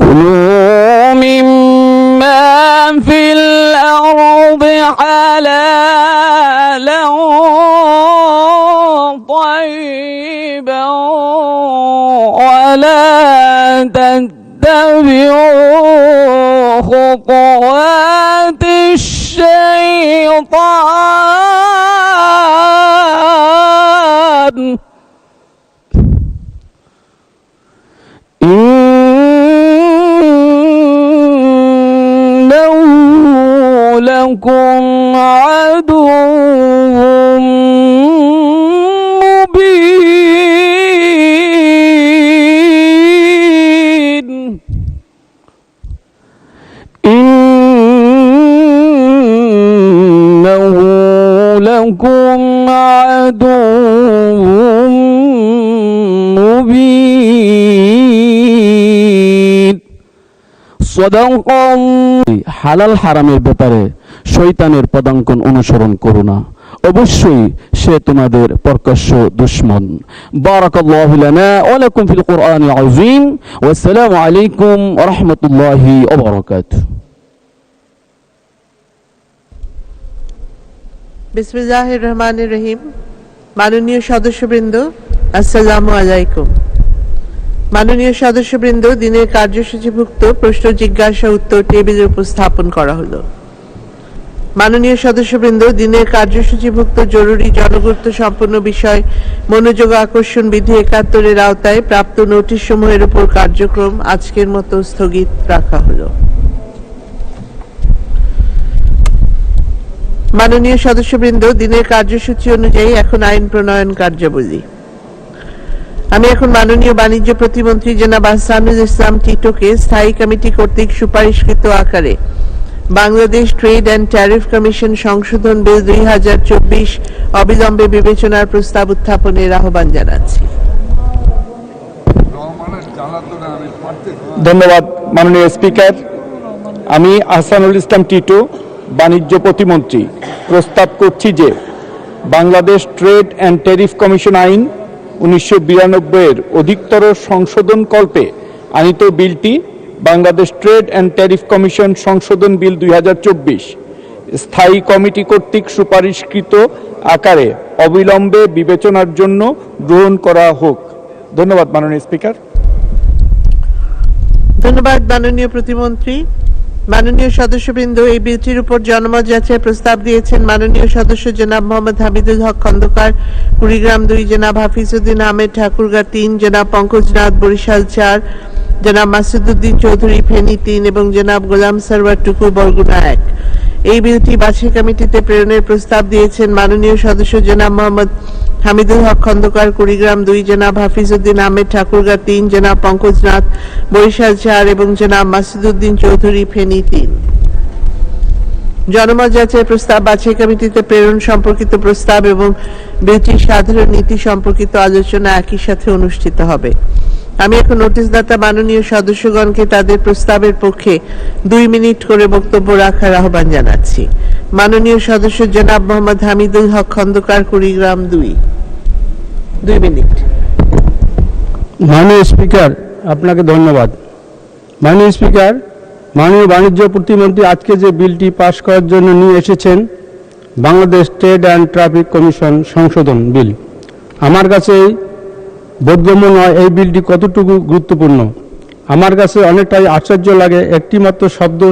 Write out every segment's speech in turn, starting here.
كلوا مما في الأرض حلالا طيبا ولا تتبعوا خطوات الشيطان. لكم عدو مبين إنه لكم عدو مبين صدق হালাল হারামের ব্যাপারে শয়তানের পদাঙ্কন অনুসরণ করো না। অবশ্যই সে তোমাদের প্রকাশ্য দুশ্মন। আলাইকুম ওয়া রাহমাতুল্লাহি ওয়া বারাকাতুহু। বিসমিল্লাহ রহমান রহিম। মাননীয় সদস্যবৃন্দ, আসসালামু আলাইকুম। মাননীয় সদস্যবৃন্দ, দিনের কার্যসূচিভুক্ত প্রশ্ন জিজ্ঞাসা উত্তর টেবিলে উপস্থাপন করা হলো। মাননীয় সদস্যবৃন্দ, দিনের কার্যসূচিভুক্ত জরুরি জনগুরুত্ব সম্পন্ন বিষয়, মনোযোগ আকর্ষণ বিধি একাত্তরের আওতায় প্রাপ্ত নোটিশ সমূহের উপর কার্যক্রম আজকের মতো স্থগিত রাখা হলো। মাননীয় সদস্যবৃন্দ, দিনের কার্যসূচি অনুযায়ী এখন আইন প্রণয়ন কার্যাবলী। আমি এখন মাননীয় বাণিজ্য প্রতিমন্ত্রী জনাব আহসানুল ইসলাম টিটোকে স্থায়ী কমিটি কর্তৃক সুপারিশকৃত আকারে Bangladesh trade and tariff commission সংশোধন বিল দুই হাজার চব্বিশ অবিলম্বে বিবেচনার প্রস্তাব উত্থাপনের আহ্বান জানাচ্ছি। ধন্যবাদ মাননীয় স্পিকার। আমি আহসানুল ইসলাম টিটু, বাণিজ্য প্রতিমন্ত্রী। প্রস্তাব করছি যে Bangladesh trade and tariff commission আইন উনিশশো বিরানব্বইয়ের অধিকতর সংশোধন কল্পে আনিত বিলটি Bangladesh trade and tariff commission সংশোধন বিল দুই স্থায়ী কমিটি কর্তৃক সুপারিশকৃত আকারে অবিলম্বে বিবেচনার জন্য গ্রহণ করা হোক। ধন্যবাদ, মাননীয় স্পিকার। ধন্যবাদ, মাননীয় প্রতিমন্ত্রী। মাননীয় সদস্যবৃন্দ, এই বিলটির উপর জনমত যাচাই প্রস্তাব দিয়েছেন মাননীয় সদস্য জনাব মোহাম্মদ হামিদুল হক খন্দকার, কুড়িগ্রাম দুই জনাব হাফিজউদ্দিন আহমেদ ঠাকুরগা তিন, জনাব পঙ্কজনাথ বরিশাল চার জনাব মাসুদুদ্দিন চৌধুরী, ফেনী তিন এবং জনাব গোলাম সারওয়ার টুকু বরগুনা এক। এই বিলটি বাছাই কমিটিতে প্রেরণের প্রস্তাব দিয়েছেন মাননীয় সদস্য জনাব মোহাম্মদ হামিদুল হক খন্দকার, কুড়িগ্রাম দুই, জনাব হাফিজউদ্দিন আহমেদ ঠাকুরগা তিন, জনাব পঙ্কজনাথ বরিশাল চার এবং জনাব মাসুদুদ্দিন চৌধুরী, ফেনী তিন। জনমত যাচাই প্রস্তাব বাছাই কমিটিতে প্রেরণ সম্পর্কিত প্রস্তাব এবং বিলটির সাধারণ নীতি সম্পর্কিত আলোচনা একই সাথে অনুষ্ঠিত হবে। আমি এখন নোটিশদাতা মাননীয় সদস্যগণকে তাদের প্রস্তাবের পক্ষে দুই মিনিট করে বক্তব্য রাখার আহ্বান জানাচ্ছি। মাননীয় সদস্য জনাব মোহাম্মদ হামিদুল হক, খন্দকার কুড়িগ্রাম দুই। দুই মিনিট। মাননীয় স্পিকার, আপনাকে ধন্যবাদ। মাননীয় স্পিকার, মাননীয় বাণিজ্য প্রতিমন্ত্রী আজকে যে বিলটি পাশ করার জন্য নিয়ে এসেছেন, Bangladesh trade and traffic commission সংশোধন বিল। আমার কাছে বোধগম্য নয়, এই বিলটি কতটুকু গুরুত্বপূর্ণ? আমার কাছে অনেকটাই আশ্চর্য লাগে একটিমাত্র শব্দ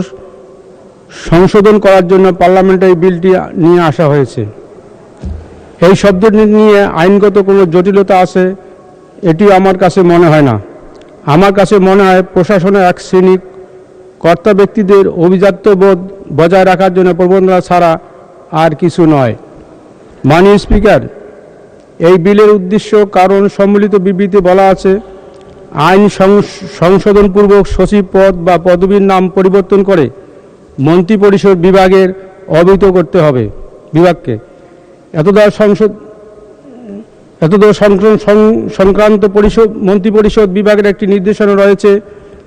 সংশোধন করার জন্য পার্লামেন্টে এই বিলটি নিয়ে আসা হয়েছে। এই শব্দটি নিয়ে আইনগত কোনো জটিলতা আছে এটি আমার কাছে মনে হয় না। আমার কাছে মনে হয় প্রশাসনের এক শ্রেণি কর্তা ব্যক্তিদের অভিজাত্যবোধ বজায় রাখার জন্য প্রবণতা ছাড়া আর কিছু নয়। মাননীয় স্পিকার এই বিলের উদ্দেশ্য, কারণ সম্মিলিত বিবৃতি বলা আছে, আইন সংশ- সংশোধনপূর্বক সচিব পদ বা পদবীর নাম পরিবর্তন করে মন্ত্রিপরিষদ বিভাগের অবহিত করতে হবে। বিভাগকে। এতদা সংসদ এতদূর সংক্রান্ত, সং- সংক্রান্ত পরিষদ বিভাগের একটি নির্দেশনা রয়েছে।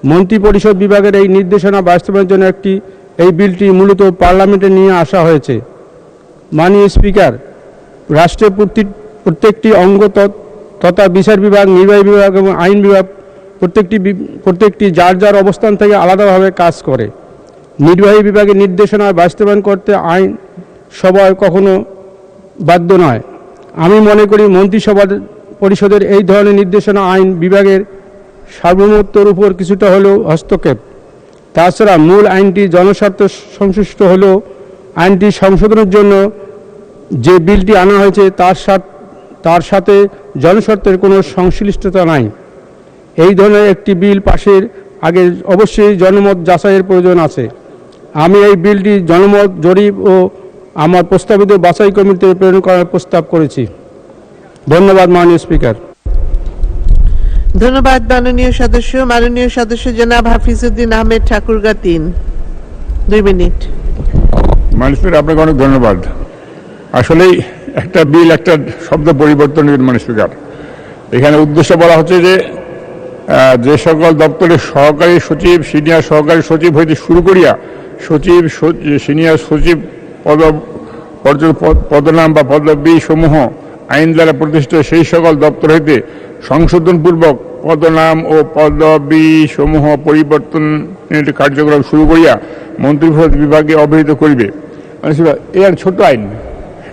মন্ত্রিপরিষদ বিভাগের এই নির্দেশনা বাস্তবায়নের জন্য একটি, এই বিলটি মূলত পার্লামেন্টে নিয়ে আসা হয়েছে। মাননীয় স্পিকার রাষ্ট্রের প্রত্যেকটি অঙ্গ তথা বিচার বিভাগ, নির্বাহী বিভাগ এবং আইন বিভাগ প্রত্যেকটি প্রত্যেকটি যার যার অবস্থান থেকে আলাদাভাবে কাজ করে। নির্বাহী বিভাগের নির্দেশনা বাস্তবায়ন করতে আইন সবাই কখনো বাধ্য নয়। আমি মনে করি মন্ত্রিসভার পরিষদের এই ধরনের নির্দেশনা আইন বিভাগের সার্বভৌমত্বর উপর কিছুটা হলেও হস্তক্ষেপ। তাছাড়া মূল আইনটি জনস্বার্থ সংশ্লিষ্ট হলেও আইনটি সংশোধনের জন্য যে বিলটি আনা হয়েছে তার সাথে তার সাথে জনস্বার্থের কোনো সংশ্লিষ্টতা নাই। এই ধরনের একটি বিল পাশের আগে অবশ্যই জনমত যাচাইয়ের প্রয়োজন আছে। আমি এই বিলটি জনমত জরিপ ও আমার প্রস্তাবিত বাছাই কমিটিতে প্রেরণ করার প্রস্তাব করেছি। ধন্যবাদ মাননীয় স্পিকার। ধন্যবাদ মাননীয় সদস্য। মাননীয় সদস্য জনাব হাফিজউদ্দিন আহমেদ ঠাকুরগা তিন। দুই মিনিট। মানুষের আপনাকে অনেক ধন্যবাদ। আসলেই একটা বিল, একটা শব্দ পরিবর্তন মানে স্পিকার এখানে উদ্দেশ্য বলা হচ্ছে যে যে সকল দপ্তরের সহকারী সচিব, সিনিয়র সহকারী সচিব হইতে শুরু করিয়া সচিব সিনিয়র সচিব পদ পদনাম বা পদবি সমূহ আইন দ্বারা প্রতিষ্ঠিত সেই সকল দপ্তর হইতে সংশোধনপূর্বক পদনাম ও পদবি সমূহ পরিবর্তনের কার্যক্রম শুরু করিয়া মন্ত্রিপরিষদ বিভাগে অবহিত করিবে। মানে সেটা এ আর ছোট আইন।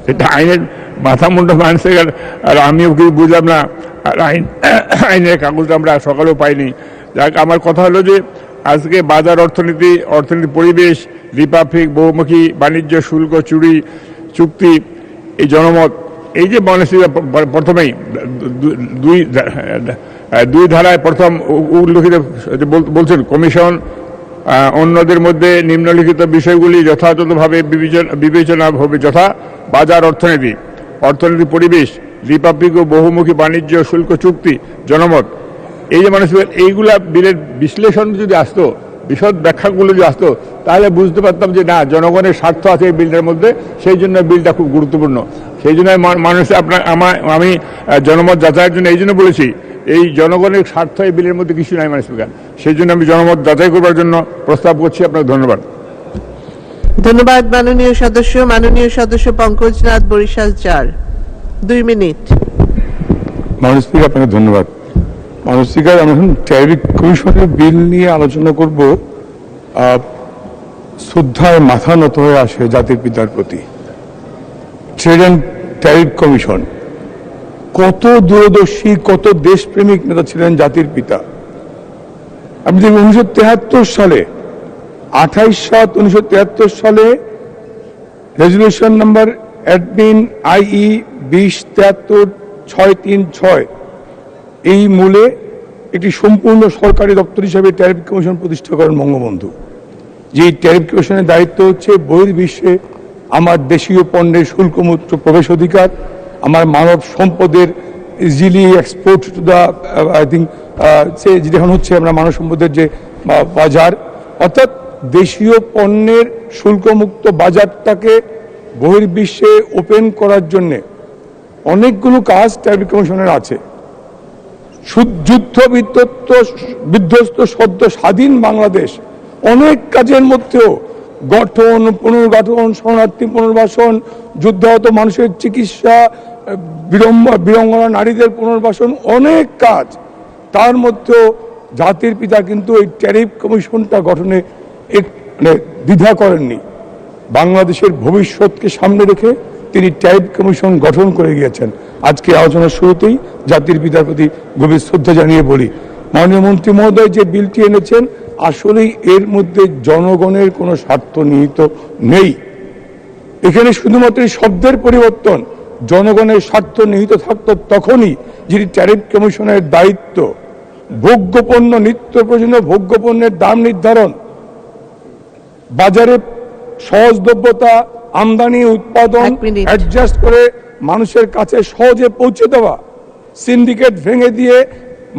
এটা আইনের মাথা মুন্ডা মানুষের আর- আমিও কি বুঝলাম না? আর আইন, আইনের কাগজটা আমরা সকালেও পাইনি। যাক, আমার কথা হলো যে, আজকে বাজার অর্থনীতি অর্থনীতি পরিবেশ, দ্বিপাক্ষিক, বহুমুখী, বাণিজ্য, শুল্ক, চুরি, চুক্তি, এই জনমত, এই যে মানুষের প্রথমেই দুই দুই ধারায় প্রথম উল্লেখিত বল- বলছেন কমিশন অন্যদের মধ্যে নিম্নলিখিত বিষয়গুলি যথাযথভাবে বিবেচনা হবে যথা বাজার অর্থনীতি অর্থনীতি পরিবেশ, দ্বিপাক্ষিক ও বহুমুখী বাণিজ্য, শুল্ক চুক্তি, জনমত। এই যে মানুষ এইগুলা বিলের বিশ্লেষণ যদি আসতো, বিশদ ব্যাখ্যাগুলো যদি আসতো, তাহলে বুঝতে পারতাম যে না, জনগণের স্বার্থ আছে এই বিলটার মধ্যে, সেই জন্য বিলটা খুব গুরুত্বপূর্ণ। সেই জন্য মানুষ আপনার আমার আমি জনমত যাচাইয়ের জন্য এই জন্য বলেছি এই জনগণের স্বার্থ এই বিলের মধ্যে কিছু নাই মানে স্পিকার। সেই জন্য আমি জনমত যাচাই করবার জন্য প্রস্তাব করছি। আপনাকে ধন্যবাদ। ধন্যবাদ মাননীয় সদস্য। মাননীয় সদস্য পঙ্কজনাথ বরিশাল চার। দুই মিনিট। মাননীয় স্পিকার আপনাকে ধন্যবাদ। মাননীয় স্পিকার আমরা এখন ট্যারিফ কমিশনের বিল নিয়ে আলোচনা করব। আহ, শ্রদ্ধায় মাথা নত হয়ে আসে জাতির পিতার প্রতি। Trade and tariff commission. কত দূরদর্শী, কত দেশপ্রেমিক নেতা ছিলেন জাতির পিতা। আপনি দেখবেন উনিশশো তেহাত্তর সালে, আঠাইশ সাত উনিশশো তেহাত্তর সালে রেজলিউশন নাম্বার অ্যাডমিন আইই বিশ তেহাত্তর ছয় তিন ছয় এই মূলে একটি সম্পূর্ণ সরকারি দপ্তর হিসেবে ট্যারিফ কমিশন প্রতিষ্ঠা করেন বঙ্গবন্ধু। যে ট্যারিফ কমিশনের দায়িত্ব হচ্ছে বহির্বিশ্বে আমার দেশীয় পণ্যের শুল্কমুক্ত প্রবেশ অধিকার আমার মানব সম্পদের easily export to the I think সে যেটা এখন হচ্ছে আমরা মানব সম্পদের যে বাজার, অর্থাৎ দেশীয় পণ্যের শুল্কমুক্ত বাজারটাকে বহির্বিশ্বে ওপেন করার জন্যে অনেকগুলো কাজ ট্রাফিক কমিশনের আছে। যুদ্ধ বিধ্বস্ত সদ্য স্বাধীন বাংলাদেশ অনেক কাজের মধ্যেও গঠন, পুনর্গঠন, শরণার্থী, পুনর্বাসন যুদ্ধাহত মানুষের চিকিৎসা, বিড়ম্ব বিড়ঙ্গনা নারীদের পুনর্বাসন, অনেক কাজ। তার মধ্যেও জাতির পিতা কিন্তু এই ট্যারিফ কমিশনটা গঠনে এক মানে দ্বিধা করেননি। বাংলাদেশের ভবিষ্যৎকে সামনে রেখে তিনি ট্যারিফ কমিশন গঠন করে গিয়েছেন। আজকে আলোচনার শুরুতেই জাতির পিতার প্রতি গভীর শ্রদ্ধা জানিয়ে বলি। মাননীয় মন্ত্রী মহোদয় যে বিলটি এনেছেন আসলেই এর মধ্যে জনগণের কোনো স্বার্থ নিহিত নেই। এখানে শুধুমাত্র শব্দের পরিবর্তন জনগণের স্বার্থ নিহিত থাকতো তখনই যিনি ট্যারিফ কমিশনের দায়িত্ব ভোগ্যপণ্য নিত্য প্রয়োজনীয় ভোগ্যপণ্যের দাম নির্ধারণ বাজারে সহজলভ্যতা আমদানি উৎপাদন অ্যাডজাস্ট করে মানুষের কাছে সহজে পৌঁছে দেওয়া সিন্ডিকেট ভেঙে দিয়ে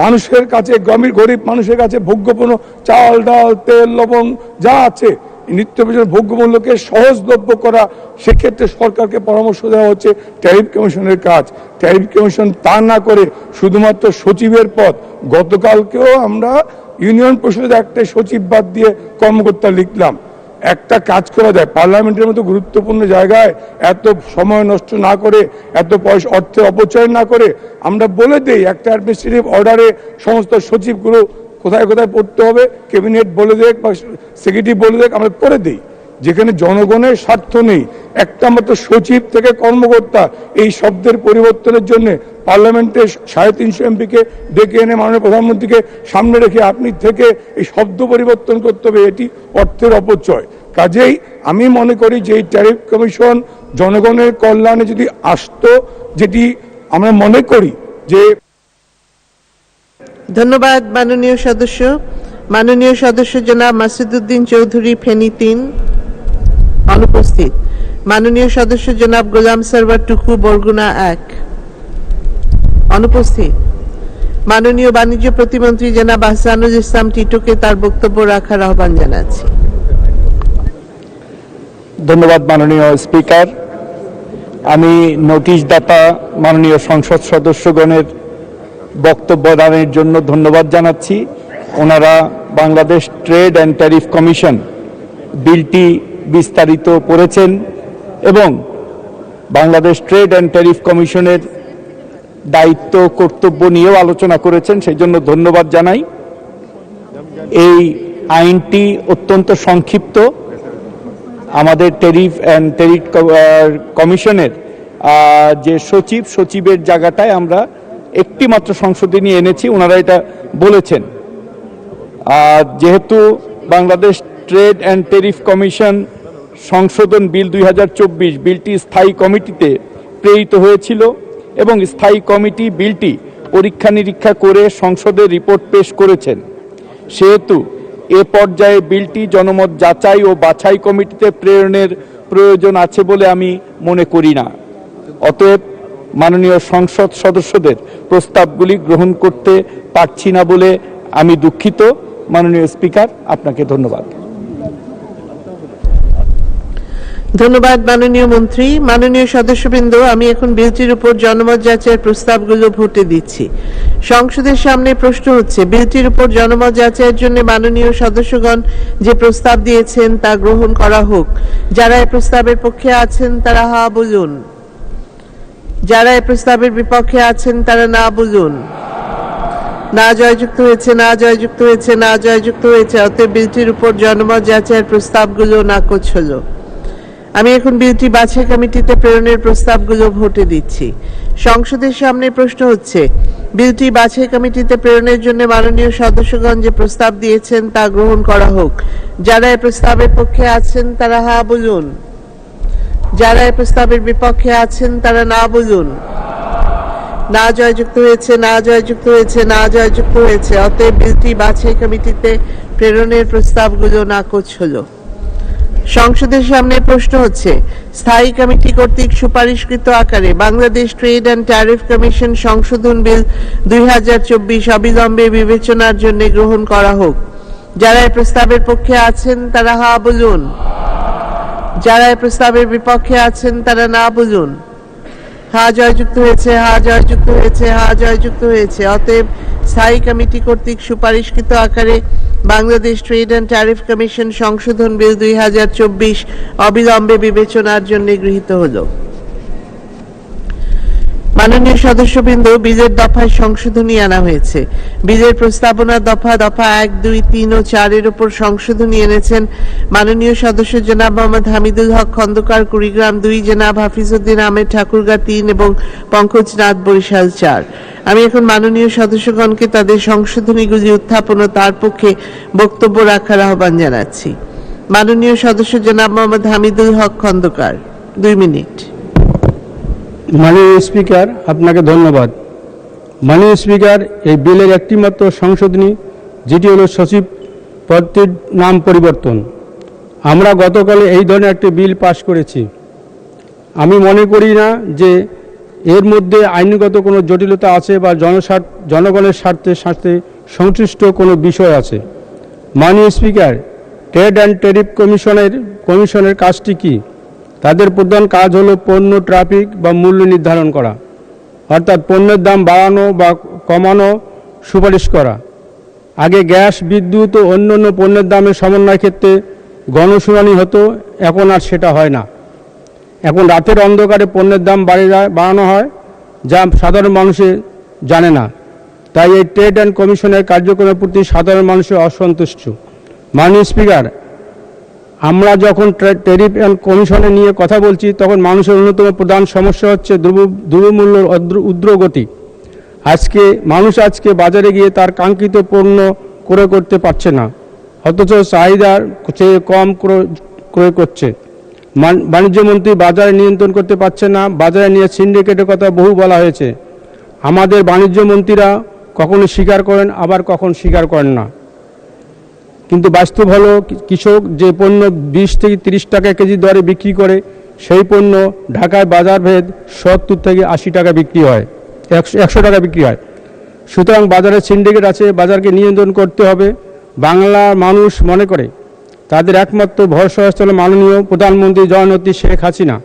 মানুষের কাছে গরিব গরিব মানুষের কাছে ভোগ্যপূর্ণ চাল, ডাল, তেল, লবণ যা আছে নিত্য প্রয়োজনীয় ভোগ্যমূল্যকে সহজলভ্য করা, সেক্ষেত্রে সরকারকে পরামর্শ দেওয়া হচ্ছে ট্যারিফ কমিশনের কাজ। ট্যারিফ কমিশন তা না করে শুধুমাত্র সচিবের পদ। গতকালকেও আমরা ইউনিয়ন পরিষদের একটা সচিব বাদ দিয়ে কর্মকর্তা লিখলাম। একটা কাজ করা যায়। পার্লামেন্টের মতো গুরুত্বপূর্ণ জায়গায় এত সময় নষ্ট না করে, এত পয়সা অর্থে অপচয় না করে আমরা বলে দিই একটা অ্যাডমিনিস্ট্রেটিভ অর্ডারে সমস্ত সচিবগুলো কোথায় কোথায় পড়তে হবে ক্যাবিনেট বলে দেখ বা সেক্রেটারি বলে দেখ আমরা করে দিই। যেখানে জনগণের স্বার্থ নেই একটা মাত্র সচিব থেকে কর্মকর্তা, এই শব্দের পরিবর্তনের জন্য পার্লামেন্টে সাড়ে তিনশো এমপিকে ডেকে এনে মাননীয় প্রধানমন্ত্রীকে সামনে রেখে আপনি থেকে এই শব্দ পরিবর্তন করতে হবে, এটি অর্থের অপচয়। কাজেই আমি মনে করি যে এই ট্যারিফ কমিশন জনগণের কল্যাণে যদি আসতো, যেটি আমরা মনে করি যে ধন্যবাদ মাননীয় সদস্য। মাননীয় সদস্য জনাব মাসুদুদ্দিন চৌধুরী, ফেনী তিন। অনুপস্থিত। মাননীয় সদস্য জনাব গোলাম সারওয়ার টুকু, বরগুনা এক। অনুপস্থিত। মাননীয় বাণিজ্য প্রতিমন্ত্রী জনাব আহসানুল ইসলাম টিটোকে তার বক্তব্য রাখার আহ্বান জানাচ্ছি। ধন্যবাদ মাননীয় স্পিকার। আমি নোটিশদাতা মাননীয় সংসদ সদস্যগণের বক্তব্য দানের জন্য ধন্যবাদ জানাচ্ছি। ওনারা Bangladesh trade and tariff commission বিলটি বিস্তারিত করেছেন এবং বাংলাদেশ ট্রেড অ্যান্ড ট্যারিফ কমিশনের দায়িত্ব, কর্তব্য নিয়েও আলোচনা করেছেন সেই জন্য ধন্যবাদ জানাই। এই আইনটি অত্যন্ত সংক্ষিপ্ত। আমাদের টেরিফ অ্যান্ড টেরিফ কমিশনের যে সচিব, সচিবের জায়গাটায় আমরা একটি মাত্র সংশোধনী এনেছি, ওনারা এটা বলেছেন। যেহেতু Bangladesh trade and tariff commission সংশোধন বিল দুই হাজার চব্বিশ বিলটি স্থায়ী কমিটিতে প্রেরিত হয়েছিল এবং স্থায়ী কমিটি বিলটি পরীক্ষা নিরীক্ষা করে সংসদে রিপোর্ট পেশ করেছেন। সেহেতু এ পর্যায়ে বিলটি জনমত যাচাই ও বাছাই কমিটিতে প্রেরণের প্রয়োজন আছে বলে আমি মনে করি না। অতএব মাননীয় সংসদ সদস্যদের প্রস্তাবগুলি গ্রহণ করতে পারছি না বলে আমি দুঃখিত। মাননীয় স্পিকার, আপনাকে ধন্যবাদ। ধন্যবাদ, মাননীয় মন্ত্রী। মাননীয় সদস্যবৃন্দ, আমি এখন বিলটির উপর জনমত যাচাইয়ের প্রস্তাবগুলো ভোটে দিচ্ছি। সংসদের সামনে প্রশ্ন হচ্ছে, বিলটির উপর জনমত যাচাইয়ের জন্য মাননীয় সদস্যগণ যে প্রস্তাব দিয়েছেন তা গ্রহণ করা হোক। যারা এই প্রস্তাবের পক্ষে আছেন, তারা হা বলুন। যারা এই প্রস্তাবের বিপক্ষে আছেন, তারা না বলুন। না জয়যুক্ত হয়েছে, না জয়যুক্ত হয়েছে, না জয়যুক্ত হয়েছে, অতএব বিলটির উপর জনমত যাচাইয়ের প্রস্তাবগুলো নাকচ হলো। আমি এখন বিলটি বাছাই কমিটিতে প্রেরণের প্রস্তাবগুলো ভোটে দিচ্ছি। সংসদের সামনে প্রশ্ন হচ্ছে বিলটি বাছাই কমিটিতে প্রেরণের জন্য মাননীয় সদস্যগণ যে প্রস্তাব দিয়েছেন তা গ্রহণ করা হোক। যারা এই প্রস্তাবের পক্ষে আছেন তারা হা বলুন। যারা এই প্রস্তাবের বিপক্ষে আছেন তারা না বলুন। না জয়যুক্ত হয়েছে, না জয়যুক্ত হয়েছে, না জয়যুক্ত হয়েছে। অতএব বিলটি বাছাই কমিটিতে প্রেরণের প্রস্তাবগুলো নাকচ হলো। সংসদের সামনে প্রশ্ন হচ্ছে, স্থায়ী কমিটি কর্তৃক সুপারিশকৃত আকারে Bangladesh trade and tariff commission সংশোধন বিল দুই হাজার চব্বিশ অবিলম্বে বিবেচনার জন্য গ্রহণ করা হোক। যারা প্রস্তাবের পক্ষে আছেন, তারা হা বলুন। যারা প্রস্তাবের বিপক্ষে আছেন, তারা না বলুন। হা জয়যুক্ত হয়েছে হা জয়যুক্ত হয়েছে হা জয়যুক্ত হয়েছে। অতএব স্থায়ী কমিটি কর্তৃক সুপারিশকৃত আকারে Bangladesh trade and tariff commission সংশোধন বিল দুই হাজার চব্বিশ অবিলম্বে বিবেচনার জন্য গৃহীত হলো। মাননীয় সদস্যবৃন্দ বিলের দফায় সংশোধনী আনা হয়েছে। বিলের প্রস্তাবনা দফা দফা এক, দুই, তিন ও চারের উপর সংশোধনী এনেছেন মাননীয় সদস্য জনাব মোহাম্মদ হামিদুল হক খন্দকার, কুড়িগ্রাম দুই, জনাব হাফিজউদ্দিন আহমেদ ঠাকুরগা তিন এবং পঙ্কজ নাথ বরিশাল চার। আমি এখন মাননীয় সদস্যগণকে তাদের সংশোধনীগুলি উত্থাপন ও তার পক্ষে বক্তব্য রাখার আহ্বান জানাচ্ছি। মাননীয় সদস্য জনাব মোহাম্মদ হামিদুল হক খন্দকার, দুই মিনিট। মাননীয় স্পিকার, আপনাকে ধন্যবাদ। মাননীয় স্পিকার, এই বিলের একটিমাত্র সংশোধনী, যেটি হলো সচিব পদটির নাম পরিবর্তন। আমরা গতকালে এই ধরনের একটি বিল পাশ করেছি। আমি মনে করি না যে এর মধ্যে আইনগত কোনো জটিলতা আছে বা জনস্বার্থ জনগণের স্বার্থে স্বার্থে সংশ্লিষ্ট কোনো বিষয় আছে। মাননীয় স্পিকার, ট্রেড অ্যান্ড ট্যারিফ কমিশনের কমিশনের কাজটি কী? তাদের প্রধান কাজ হলো পণ্য, ট্রাফিক বা মূল্য নির্ধারণ করা, অর্থাৎ পণ্যের দাম বাড়ানো বা কমানো সুপারিশ করা। আগে গ্যাস, বিদ্যুৎ ও অন্য অন্য পণ্যের দামের সমন্বয় ক্ষেত্রে গণশুনানি হতো, এখন আর সেটা হয় না। এখন রাতের অন্ধকারে পণ্যের দাম বাড়িয়ে যায় বাড়ানো হয়, যা সাধারণ মানুষে জানে না। তাই এই ট্রেড অ্যান্ড কমিশনের কার্যক্রমের প্রতি সাধারণ মানুষের অসন্তুষ্ট। মাননীয় স্পিকার আমরা যখন ট্যারিফ কমিশনে নিয়ে কথা বলছি, তখন মানুষের অন্যতম প্রধান সমস্যা হচ্ছে দ্রব্য, দ্রব্যমূল্যের উদ্রগতি। আজকে, মানুষ আজকে বাজারে গিয়ে তার কাঙ্ক্ষিত পণ্য ক্রয় করতে পারছে না। অথচ চাহিদার চেয়ে কম ক্রয় করছে। বাণিজ্যমন্ত্রী বাজারে নিয়ন্ত্রণ করতে পারছে না। বাজারে নিয়ে সিন্ডিকেটের কথা বহু বলা হয়েছে। আমাদের বাণিজ্য মন্ত্রীরা কখনো স্বীকার করেন, আবার কখন স্বীকার করেন না। কিন্তু বাস্তব হলো, কৃষক যে পণ্য বিশ থেকে তিরিশ টাকা কেজি দরে বিক্রি করে, সেই পণ্য ঢাকায় বাজার ভেদ সত্তর থেকে আশি টাকা বিক্রি হয়, একশো টাকা বিক্রি হয়। সুতরাং বাজারের সিন্ডিকেট আছে, বাজারকে নিয়ন্ত্রণ করতে হবে। বাংলার মানুষ মনে করে, তাদের একমাত্র ভরসা হল মাননীয় প্রধানমন্ত্রী জননেত্রী শেখ হাসিনা।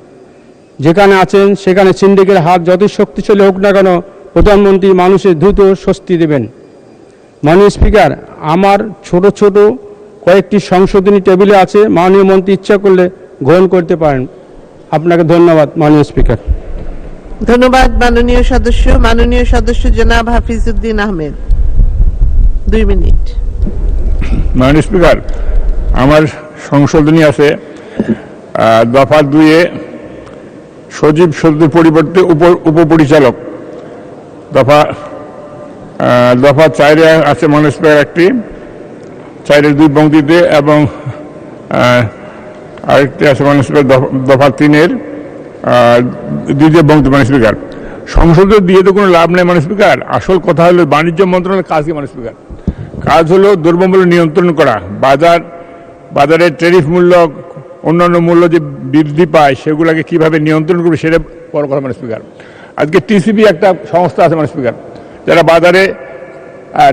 যেখানে আছেন, সেখানে সিন্ডিকের হাত যতই শক্তিশালী হোক না কেন, প্রধানমন্ত্রী মানুষের দ্রুত স্বস্তি দেবেন। মাননীয় স্পিকার আমার ছোট ছোট কয়েকটি সংশোধনী টেবিলে আছে মাননীয় মন্ত্রী ইচ্ছা করলে গ্রহণ করতে পারেন। আপনাকে ধন্যবাদ মাননীয় স্পিকার। ধন্যবাদ মাননীয় সদস্য। মাননীয় সদস্য জনাব হাফিজউদ্দিন আহমেদ। দুই মিনিট। মাননীয় স্পিকার আমার সংশোধনী আছে দফা দুইয়ে সজীব শব্দের পরিবর্তে উপ উপপরিচালক দফা দফা চাইরে আছে মাননীয় স্পিকার একটি। চারের দুই পঙ্ক্তিতে এবং আরেকটি আছে মাননীয় স্পিকার দফা- তিনের। দ্বিতীয় পঙ্ক্তি স্পিকার সংসদে দিয়ে তো কোনো লাভ নেই মাননীয় স্পিকার আসল কথা হলো বাণিজ্য মন্ত্রণালয়ের কাজ কি মাননীয় স্পিকার কাজ হলো দ্রব্যমূল্য নিয়ন্ত্রণ করা। বাজার, বাজারের ট্যারিফ মূল্য, অন্যান্য মূল্য যে বৃদ্ধি পায়, সেগুলোকে কীভাবে নিয়ন্ত্রণ করবে, সেটা বড় কথা মানে স্পিকার আজকে টিসিবি একটা সংস্থা আছে মানে স্পিকার যারা বাজারে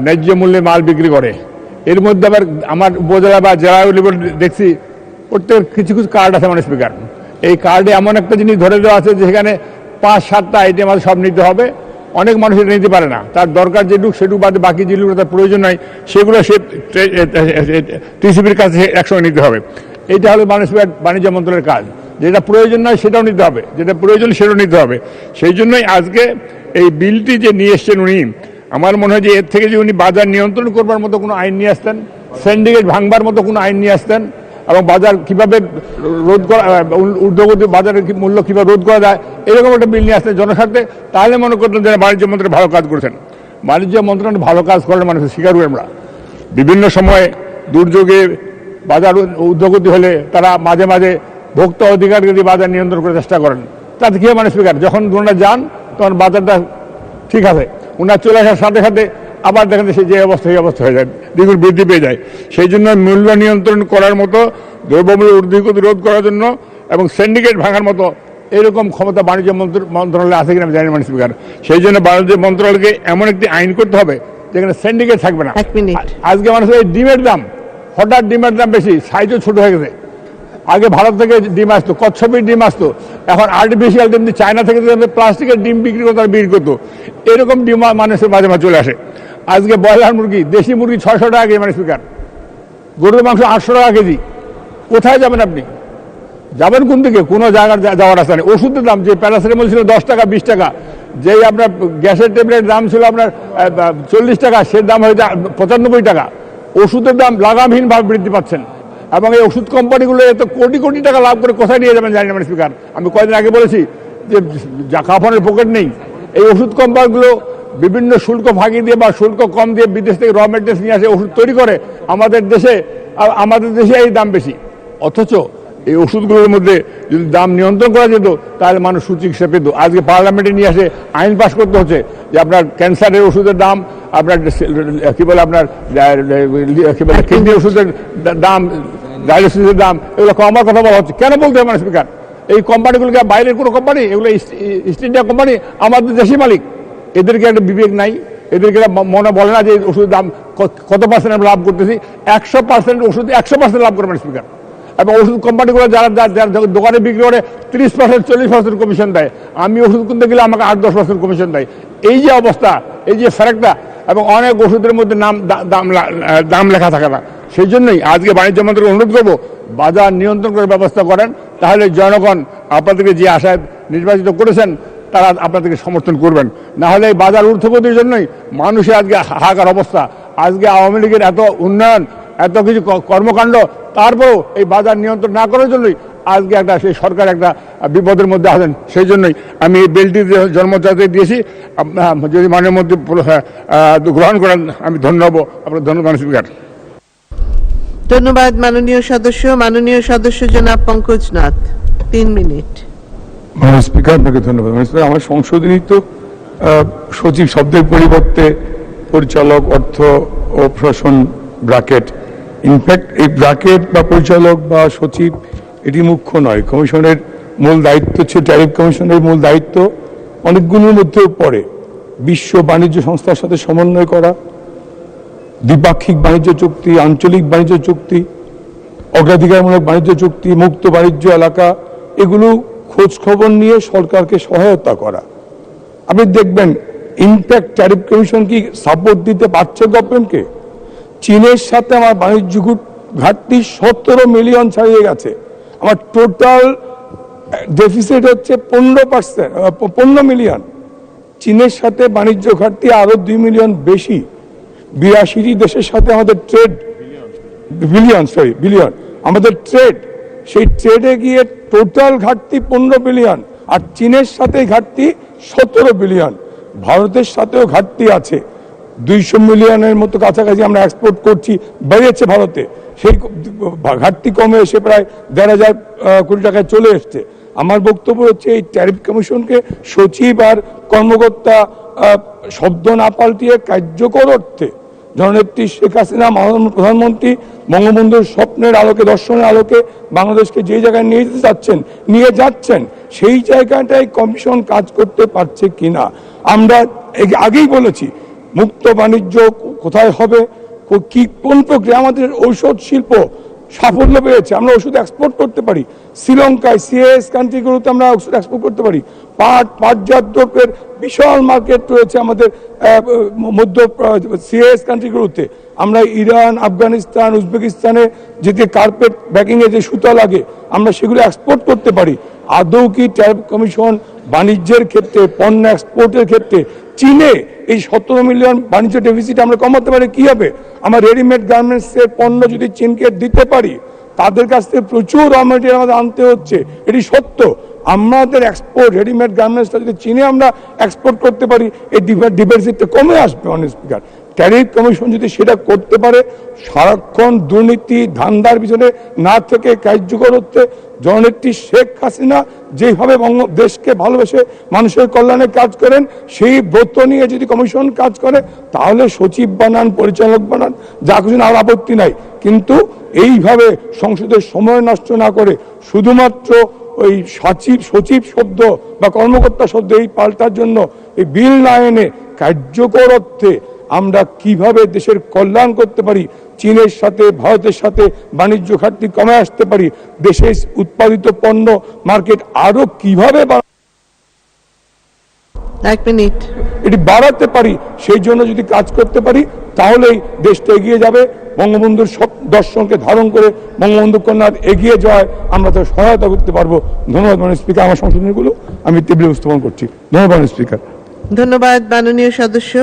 ন্যায্য মূল্যে মাল বিক্রি করে। এর মধ্যে আবার আমার উপজেলা বা জেলা লেভেল দেখছি, প্রত্যেক কিছু কিছু কার্ড আছে মানে স্পিকার এই কার্ডে এমন একটা জিনিস ধরে দেওয়া আছে যেখানে পাঁচ, সাতটা আইটেম আছে, সব নিতে হবে। অনেক মানুষ এটা নিতে পারে না। তার দরকার যেটুক, সেটুকু বাদে বাকি যেগুলো তার প্রয়োজন নাই সেগুলো সে টিসিবির কাছে একসঙ্গে নিতে হবে। এইটা হলো মানুষ বাণিজ্য মন্ত্রণের কাজ। যেটা প্রয়োজন নয়, সেটাও নিতে হবে। যেটা প্রয়োজন সেটাও নিতে হবে। সেই জন্যই আজকে এই বিলটি যে নিয়ে এসছেন উনি, আমার মনে হয় যে এর থেকে যে উনি বাজার নিয়ন্ত্রণ করবার মতো কোনো আইন নিয়ে আসতেন সিন্ডিকেট ভাঙবার মতো কোনো আইন নিয়ে আসতেন, এবং বাজার কীভাবে রোধ করা ঊর্ধ্বগতি বাজারের মূল্য কীভাবে রোধ করা যায়, এরকম একটা বিল নিয়ে আসতেন জনস্বার্থে, তাহলে মনে করতেন যে বাণিজ্য মন্ত্রী ভালো কাজ করেছেন। বাণিজ্য মন্ত্রণালয় ভালো কাজ করেন, মানুষের স্বীকার করি আমরা। বিভিন্ন সময় দুর্যোগে বাজার উদ্যোগতি হলে তারা মাঝে মাঝে ভোক্তা অধিকারকে দিয়ে বাজার নিয়ন্ত্রণ করার চেষ্টা করেন। তাতে কি হয় মানে স্পিকার যখন ওনারা যান তখন বাজারটা ঠিক আছে। ওনার চলে আসার সাথে সাথে আবার দেখেন সেই যে অবস্থা সেই অবস্থা হয়ে যায় দ্বিগুণ বৃদ্ধি পেয়ে যায়। সেই জন্য মূল্য নিয়ন্ত্রণ করার মতো দ্রব্যমূল্য ঊর্ধ্বগতি রোধ করার জন্য এবং সিন্ডিকেট ভাঙার মতো এরকম ক্ষমতা বাণিজ্য মন্ত্র- মন্ত্রণালয়ে আছে কিনা আমি জানি মানে স্পিকার। সেই জন্য বাণিজ্য মন্ত্রণালয়কে এমন একটি আইন করতে হবে যেখানে সিন্ডিকেট থাকবে না। আজকে মানুষের এই ডিমের দাম হঠাৎ ডিমের দাম বেশি সাইজও ছোট হয়ে গেছে। আগে ভারত থেকে ডিম আসতো, কচ্ছপের ডিম আসতো। এখন আর্টিফিশিয়াল ডিম চায়না থেকে প্লাস্টিকের ডিম বিক্রি করতো আর বিক্রি করতো। এরকম ডিম মানুষের মাঝে মাঝে চলে আসে। আজকে ব্রয়লার মুরগি, দেশি মুরগি ছয়শো টাকা কেজি মানে স্পিকার গরুর মাংস আটশো টাকা কেজি। কোথায় যাবেন আপনি? যাবেন কোন দিকে? কোনো জায়গার যাওয়ার রাস্তা নেই। ওষুধের দাম যে প্যারাসিটামল ছিল দশ টাকা, বিশ টাকা, যেই আপনার গ্যাসের ট্যাবলেটের দাম ছিল আপনার চল্লিশ টাকা, সে দাম হয়েছে পঁচানব্বই টাকা। ওষুধের দাম লাগামহীনভাবে বৃদ্ধি পাচ্ছেন। এবং এই ওষুধ কোম্পানিগুলো এত কোটি কোটি টাকা লাভ করে কোথায় নিয়ে যাবেন জানি না মানে স্পিকার আমি কয়েকদিন আগে বলেছি যে জাকাফনের পকেট নেই। এই ওষুধ কোম্পানিগুলো বিভিন্ন শুল্ক ফাঁকি দিয়ে বা শুল্ক কম দিয়ে বিদেশ থেকে র মেটেরিয়ালস নিয়ে আসে, ওষুধ তৈরি করে, আমাদের দেশে আমাদের দেশে এই দাম বেশি। অথচ এই ওষুধগুলোর মধ্যে যদি দাম নিয়ন্ত্রণ করা যেত, তাহলে মানুষ সুচিকিৎসা পেত। আজকে পার্লামেন্টে নিয়ে আসে, আইন পাস করতে হচ্ছে যে আপনার ক্যান্সারের ওষুধের দাম, আপনার কি বলে আপনার কি বলে, কিডনি ওষুধের দাম, ডায়ালিসিসের দাম, এগুলো কমার কথা বলা হচ্ছে। কেন বলতে হবে স্পিকার এই কোম্পানিগুলোকে বাইরের কোনো কোম্পানি, এগুলো ইস্ট ইন্ডিয়া কোম্পানি, আমাদের দেশি মালিক। এদেরকে একটা বিবেক নাই। এদেরকে মনে বলে না যে ওষুধের দাম কত পার্সেন্ট আমরা লাভ করতেছি। একশো পার্সেন্ট ওষুধ, একশো পার্সেন্ট লাভ করবেন স্পিকার এবং ওষুধ কোম্পানিগুলো যারা দোকানে বিক্রি করে, তিরিশ পার্সেন্ট চল্লিশ পার্সেন্ট কমিশন দেয়। আমি ওষুধ কিনতে গেলে আমাকে আট, দশ পার্সেন্ট কমিশন দেয়। এই যে অবস্থা, এই যে ফ্যারেকটা এবং অনেক ওষুধের মধ্যে নাম দাম দাম লেখা থাকে না। সেই জন্যই আজকে বাণিজ্য মন্ত্রীকে অনুরোধ করব, বাজার নিয়ন্ত্রণ করার ব্যবস্থা করেন। তাহলে জনগণ আপনাদেরকে যে আশায় নির্বাচিত করেছেন, তারা আপনাদেরকে সমর্থন করবেন। না হলে এই বাজার ঊর্ধ্বগতির জন্যই মানুষের আজকে হাহাকার অবস্থা। আজকে আওয়ামী লীগের এত উন্নয়ন এত কিছু কর্মকাণ্ড তারপরেও এই বাজার নিয়ন্ত্রণ না করার জন্যই আজকে একটা সেই সরকার একটা বিপদের মধ্যে আছেন। সেই জন্যই আমি এই বিলটি জন্মচাতে দিয়েছি যদি মাননীয় মধ্যে আহ, গ্রহণ করেন আমি ধন্য হব। আপনার ধন্যবাদ স্পিকার। ধন্যবাদ মাননীয় সদস্য। মাননীয় সদস্য জনাব পঙ্কজ নাথ। তিন মিনিট। মাননীয় স্পিকার আপনাকে ধন্যবাদ। স্পিকার আমার সংশোধনী তো সচিব শব্দের পরিবর্তে পরিচালক অর্থ ও প্রশাসন ব্র্যাকেট ইনফ্যাক্ট এই ব্র্যাকেট বা পরিচালক বা সচিব এটি মুখ্য নয়, কমিশনের মূল দায়িত্ব হচ্ছে ট্যারিফ কমিশনের মূল দায়িত্ব। অনেকগুলোর মধ্যেও পড়ে বিশ্ব বাণিজ্য সংস্থার সাথে সমন্বয় করা, দ্বিপাক্ষিক বাণিজ্য চুক্তি, আঞ্চলিক বাণিজ্য চুক্তি, অগ্রাধিকারমূলক বাণিজ্য চুক্তি, মুক্ত বাণিজ্য এলাকা, এগুলো খোঁজ খবর নিয়ে সরকারকে সহায়তা করা। আপনি দেখবেন ইম্প্যাক্ট ট্যারিফ কমিশন কি সাপোর্ট দিতে পারছে গভর্নমেন্টকে চীনের সাথে আমার বাণিজ্য ঘাটতি সতেরো মিলিয়ন ছাড়িয়ে গেছে। আমার টোটাল ডেফিসিট হচ্ছে পনেরো পার্সেন্ট পনেরো মিলিয়ন। চীনের সাথে বাণিজ্য ঘাটতি আরও দুই মিলিয়ন বেশি। বিরাশিটি দেশের সাথে আমাদের ট্রেড বিলিয়ন সরি বিলিয়ন আমাদের ট্রেড সেই ট্রেডে গিয়ে টোটাল ঘাটতি পনেরো বিলিয়ন আর চীনের সাথে ঘাটতি সতেরো বিলিয়ন ভারতের সাথেও ঘাটতি আছে। দুইশো মিলিয়নের মতো কাছাকাছি আমরা এক্সপোর্ট করছি, বেড়েছে ভারতে। সেই ঘাটতি কমে এসে প্রায় দেড় হাজার কোটি টাকায় চলে এসছে। আমার বক্তব্য হচ্ছে এই ট্যারিফ কমিশনকে সচিব আর কর্মকর্তা শব্দ না পাল্টিয়ে কার্যকর অর্থে জননেত্রী শেখ হাসিনা প্রধানমন্ত্রী, বঙ্গবন্ধুর স্বপ্নের আলোকে, দর্শনের আলোকে বাংলাদেশকে যে জায়গায় নিয়ে যেতে চাচ্ছেন, নিয়ে যাচ্ছেন, সেই জায়গাটায় কমিশন কাজ করতে পারছে কিনা? আমরা আগেই বলেছি মুক্ত বাণিজ্য কোথায় হবে? কি কোন প্রক্রিয়া? আমাদের ঔষধ শিল্প সাফল্য পেয়েছে। আমরা ওষুধ এক্সপোর্ট করতে পারি। শ্রীলঙ্কায় সিএস কান্ট্রিগুলোতে আমরা ওষুধ এক্সপোর্ট করতে পারি। পাট, পাটজাত দ্রব্যের বিশাল মার্কেট রয়েছে আমাদের মধ্য সিএস কান্ট্রিগুলোতে আমরা ইরান, আফগানিস্তান, উজবেকিস্তানে যে যে কার্পেট ব্যাকিংয়ে যে সুতা লাগে, আমরা সেগুলো এক্সপোর্ট করতে পারি। আদৌ কি ট্যারিফ কমিশন বাণিজ্যের ক্ষেত্রে, পণ্য এক্সপোর্টের ক্ষেত্রে, চীনে এই সতেরো মিলিয়ন বাণিজ্য ডেফিসিট আমরা কমাতে পারি, কি হবে? আমার রেডিমেড গার্মেন্টস এর পণ্য যদি চীনকে দিতে পারি, তাদের কাছ থেকে প্রচুর র মেটেরিয়াল আমাদের আনতে হচ্ছে। এটি সত্য। আমাদের এক্সপোর্ট রেডিমেড গার্মেন্টসটা যদি চীনে আমরা এক্সপোর্ট করতে পারি, এই ডিভার্সিটিটা কমে আসবে অনেক স্পিকার ট্যারিফ কমিশন যদি সেটা করতে পারে, সারাক্ষণ দুর্নীতি, ধান্দার পিছনে না থেকে কার্যকর হচ্ছে জননেত্রী শেখ হাসিনা যেভাবে দেশকে ভালোবেসে মানুষের কল্যাণে কাজ করেন, সেই ব্রত নিয়ে যদি কমিশন কাজ করে, তাহলে সচিব বানান, পরিচালক বানান, যা কিছু আর আপত্তি নাই। কিন্তু এইভাবে সংসদের সময় নষ্ট না করে শুধুমাত্র ওই সচিব সচিব শব্দ বা কর্মকর্তা শব্দ এই পাল্টার জন্য এই বিল না এনে কার্যকর অর্থে আমরা কীভাবে দেশের কল্যাণ করতে পারি? চীনের সাথে ভারতের সাথে বাণিজ্য ঘাটতি কমে আসতে পারি? দেশে উৎপাদিত পণ্য মার্কেট আরও কীভাবে এক মিনিট। এটি বাড়াতে পারি সেই জন্য যদি কাজ করতে পারি তাহলেই দেশটা এগিয়ে যাবে। বঙ্গবন্ধুর সব দর্শনকে ধারণ করে বঙ্গবন্ধু কন্যার এগিয়ে যাওয়ায় আমরা তো সহায়তা করতে পারব। ধন্যবাদ মাননীয় স্পিকার আমার সংশোধনীগুলো আমি টেবিলে উপস্থাপন করছি। ধন্যবাদ স্পিকার। ধন্যবাদ মাননীয় সদস্য।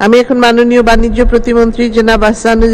আমি এখন মাননীয় বাণিজ্য প্রতিমন্ত্রী জেনা আহসানুল